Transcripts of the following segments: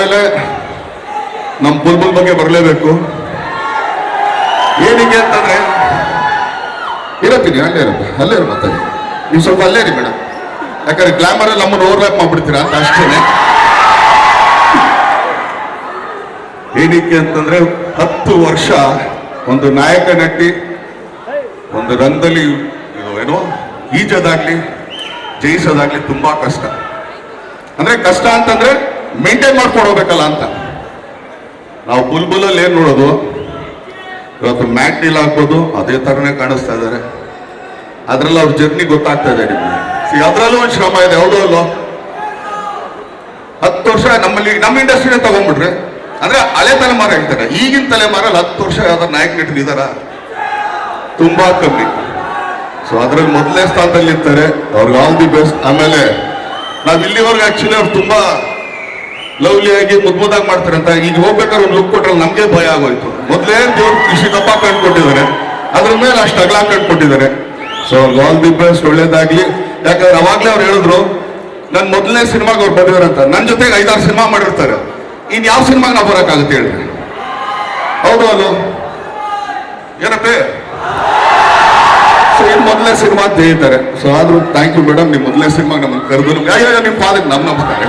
ಆದ್ಮೇಲೆ ನಮ್ಮ ಬುಲ್ಬುಲ್ ಬಗ್ಗೆ ಬರಲೇಬೇಕು. ಏನಕ್ಕೆ ಅಂತಂದ್ರೆ ಇರತ್ತೀನಿ ಅಲ್ಲೇ ಇರಪ್ಪ ಅಲ್ಲೇ ಇರು ಮತ್ತೆ. ನೀವು ಸ್ವಲ್ಪ ಅಲ್ಲೇ ಇರಿ ಮೇಡಮ್ ಯಾಕಂದ್ರೆ ಗ್ಲಾಮರ್ ಅಲ್ಲಿ ನಮ್ಮನ್ನು ಓವರ್ಲ್ಯಾಪ್ ಮಾಡ್ಬಿಡ್ತೀರಾ ಅಂತ ಅಷ್ಟೇನೆ. ಏನಕ್ಕೆ ಅಂತಂದ್ರೆ, ಹತ್ತು ವರ್ಷ ಒಂದು ನಾಯಕ ನಟ್ಟಿ ಒಂದು ರಂಗದಲ್ಲಿ ಏನೋ, ಈಜೋದಾಗ್ಲಿ, ಜಯಿಸೋದಾಗ್ಲಿ ತುಂಬಾ ಕಷ್ಟ. ಅಂದ್ರೆ ಕಷ್ಟ ಅಂತಂದ್ರೆ ಮೇಂಟೈನ್ ಮಾಡ್ಕೊಂಡು ಹೋಗ್ಬೇಕಲ್ಲ ಅಂತ. ನಾವು ಬುಲ್ಬುಲಲ್ಲಿ ಏನು ನೋಡೋದು? ಇವತ್ತು ಮ್ಯಾಟ್ ಡೀಲ್ ಹಾಕ್ಬೋದು ಅದೇ ತರನೇ ಕಾಣಿಸ್ತಾ ಇದ್ದಾರೆ ಅದರಲ್ಲಿ ಅವ್ರ ಜರ್ನಿ ಗೊತ್ತಾಗ್ತಾ ಇದೆ ನಿಮಗೆ. ಅದರಲ್ಲೂ ಒಂದು ಶ್ರಮ ಇದೆ, ಹೌದು ಅಲ್ಲೋ? ಹತ್ತು ವರ್ಷ ನಮ್ಮಲ್ಲಿ, ನಮ್ಮ ಇಂಡಸ್ಟ್ರಿನ ತಗೊಂಡ್ಬಿಟ್ರೆ, ಅಂದ್ರೆ ಹಳೆ ತಲೆಮಾರ ಹೇಳ್ತಾರೆ ಈಗಿನ ತಲೆಮಾರಲ್ಲಿ ಹತ್ತು ವರ್ಷ ಯಾವ್ದಾರು ನಾಯಕ ನಟರು ಇದಾರ ತುಂಬಾ ಕಮ್ಮಿ. ಸೊ ಅದ್ರಲ್ಲಿ ಮೊದಲನೇ ಸ್ಥಾನದಲ್ಲಿ ಇರ್ತಾರೆ ಅವ್ರಿಗೆ ಆಲ್ ದಿ ಬೆಸ್ಟ್ ಆಮೇಲೆ ನಾವು ಇಲ್ಲಿವರೆಗೂ ಆಕ್ಚುಲಿ ಅವ್ರು ತುಂಬಾ ಲವ್ಲಿಯಾಗಿ ಮುದ್ಮುದಾಗಿ ಅಂತ ಈಗ ಹೋಗ್ಬೇಕಾದ್ರೆ ಒಂದು ಲುಕ್ ಕೊಟ್ರೆ ನಮ್ಗೆ ಭಯ ಆಗೋಯ್ತು. ಮೊದಲೇ ದೇವ್ರು ಕೃಷಿ ದಪ್ಪ ಕಂಡ್ಕೊಟ್ಟಿದ್ದಾರೆ ಅದ್ರ ಮೇಲೆ ಅಷ್ಟು ಅಗಲ ಕಂಡ್ಕೊಟ್ಟಿದ್ದಾರೆ ಸೊ ಆಲ್ ದಿ ಬೆಸ್ಟ್ ಒಳ್ಳೇದಾಗ್ಲಿ. ಯಾಕಂದ್ರೆ ಅವಾಗಲೇ ಅವ್ರು ಹೇಳಿದ್ರು ನನ್ನ ಮೊದಲನೇ ಸಿನಿಮಾಗೆ ಅವ್ರು ಅಂತ ನನ್ನ ಜೊತೆಗೆ ಐದಾರು ಸಿನಿಮಾ ಮಾಡಿರ್ತಾರೆ. ಇನ್ ಯಾವ ಸಿನಿಮಾಗೆ ನಾವು ಬರೋಕ್ಕಾಗುತ್ತೆ ಹೇಳ್ರಿ? ಹೌದು ಅದು. ಏನಪ್ಪೇ? ಸೊ ಇನ್ ಮೊದಲನೇ ಸಿನಿಮಾ ಅಂತ ಹೇಳ್ತಾರೆ. ಸೊ ಆದ್ರೂ ಥ್ಯಾಂಕ್ ಯು ಮೇಡಮ್ ನಿಮ್ ಮೊದಲನೇ ಸಿನಿಮಾಗೆ ನಮ್ಮನ್ನು ಕರೆದು ಅಯ್ಯೋ ನಿಮ್ ಪಾದಕ್ಕೆ ನಮ್ಮ ನಂಬ್ತಾರೆ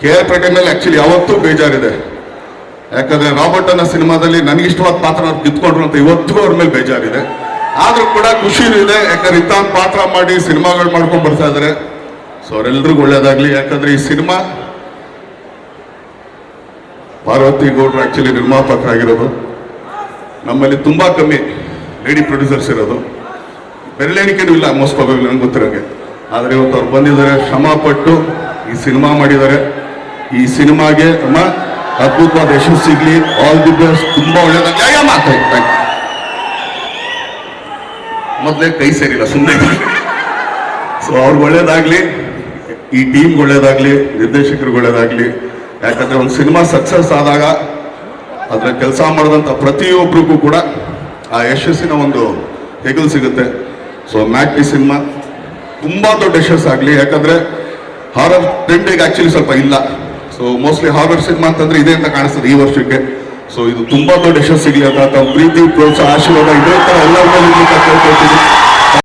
K R Pete ಮೇಲೆ ಆಕ್ಚುಲಿ ಯಾವತ್ತೂ ಬೇಜಾರಿದೆ. ಯಾಕಂದ್ರೆ ರಾಬರ್ಟ್ ಅನ್ನೋ ಸಿನಿಮಾದಲ್ಲಿ ನನಗೆ ಇಷ್ಟವಾದ ಪಾತ್ರ ಅವ್ರು ಕಿತ್ಕೊಂಡ್ರು ಅಂತ ಇವತ್ತಿಗೂ ಅವ್ರ ಮೇಲೆ ಬೇಜಾರಿದೆ. ಆದ್ರೂ ಕೂಡ ಖುಷಿನೂ ಇದೆ, ಯಾಕಂದ್ರೆ ಇಂಥ ಪಾತ್ರ ಮಾಡಿ ಸಿನಿಮಾಗಳು ಮಾಡ್ಕೊಂಡು ಬರ್ತಾ ಇದಾರೆ. ಸೊ ಅವರೆಲ್ರಿಗೂ ಒಳ್ಳೇದಾಗ್ಲಿ. ಯಾಕಂದ್ರೆ ಈ ಸಿನಿಮಾ ಪಾರ್ವತಿ ಗೌಡ್ರು ಆಕ್ಚುಲಿ ನಿರ್ಮಾಪಕರಾಗಿರೋದು. ನಮ್ಮಲ್ಲಿ ತುಂಬಾ ಕಮ್ಮಿ ಲೇಡಿ ಪ್ರೊಡ್ಯೂಸರ್ಸ್ ಇರೋದು. ಬೆರಳೆಣಿಕೆನೂ ಇಲ್ಲ ಪ್ರಾಬಲ್ ನನ್ಗೆ ಗೊತ್ತಿರೋಕೆ ಆದರೆ ಇವತ್ತು ಅವ್ರು ಬಂದಿದ್ದಾರೆ ಶ್ರಮ ಪಟ್ಟು ಈ ಸಿನಿಮಾ ಮಾಡಿದ್ದಾರೆ. ಈ ಸಿನಿಮಾಗೆ ಅಮ್ಮ ಅದ್ಭುತವಾದ ಯಶಸ್ಸು ಸಿಗ್ಲಿ. ಆಲ್ ದಿ ಬೆಸ್ಟ್ ತುಂಬಾ ಒಳ್ಳೇದಾಗಿ ಯಾವ ಮಾತು. ಮೊದಲೇ ಕೈ ಸೇರಿಲ್ಲ ಸುಮ್ಮನೆ ಸೊ ಅವ್ರಿಗೆ ಒಳ್ಳೇದಾಗ್ಲಿ, ಈ ಟೀಮ್ ಒಳ್ಳೇದಾಗ್ಲಿ, ನಿರ್ದೇಶಕರಿಗೆ ಒಳ್ಳೇದಾಗ್ಲಿ. ಯಾಕಂದ್ರೆ ಒಂದು ಸಿನಿಮಾ ಸಕ್ಸಸ್ ಆದಾಗ ಅದರ ಕೆಲಸ ಮಾಡಿದಂಥ ಪ್ರತಿಯೊಬ್ಬರಿಗೂ ಕೂಡ ಆ ಯಶಸ್ಸಿನ ಒಂದು ಹೆಗಲು ಸಿಗುತ್ತೆ. ಸೊ ಈ ಸಿನಿಮಾ ತುಂಬ ದೊಡ್ಡ ಯಶಸ್ಸಾಗಲಿ ಯಾಕಂದ್ರೆ ಹಾರರ್ ಟ್ರೆಂಡಿಗೆ ಆ್ಯಕ್ಚುಲಿ ಸ್ವಲ್ಪ ಇಲ್ಲ. ಸೊ ಮೋಸ್ಟ್ಲಿ ಹಾರರ್ ಸಿನಿಮಾ ಅಂತಂದ್ರೆ ಇದೆ ಅಂತ ಕಾಣಿಸ್ತದೆ ಈ ವರ್ಷಕ್ಕೆ. ಸೊ ಇದು ತುಂಬಾ ದೊಡ್ಡ ಯಶಸ್ಸು ಸಿಗ್ಲಿ ಅಂತ ಪ್ರೀತಿ, ಪ್ರೋತ್ಸಾಹ, ಆಶೀರ್ವಾದ ಇದೇ ತರ ಎಲ್ಲರ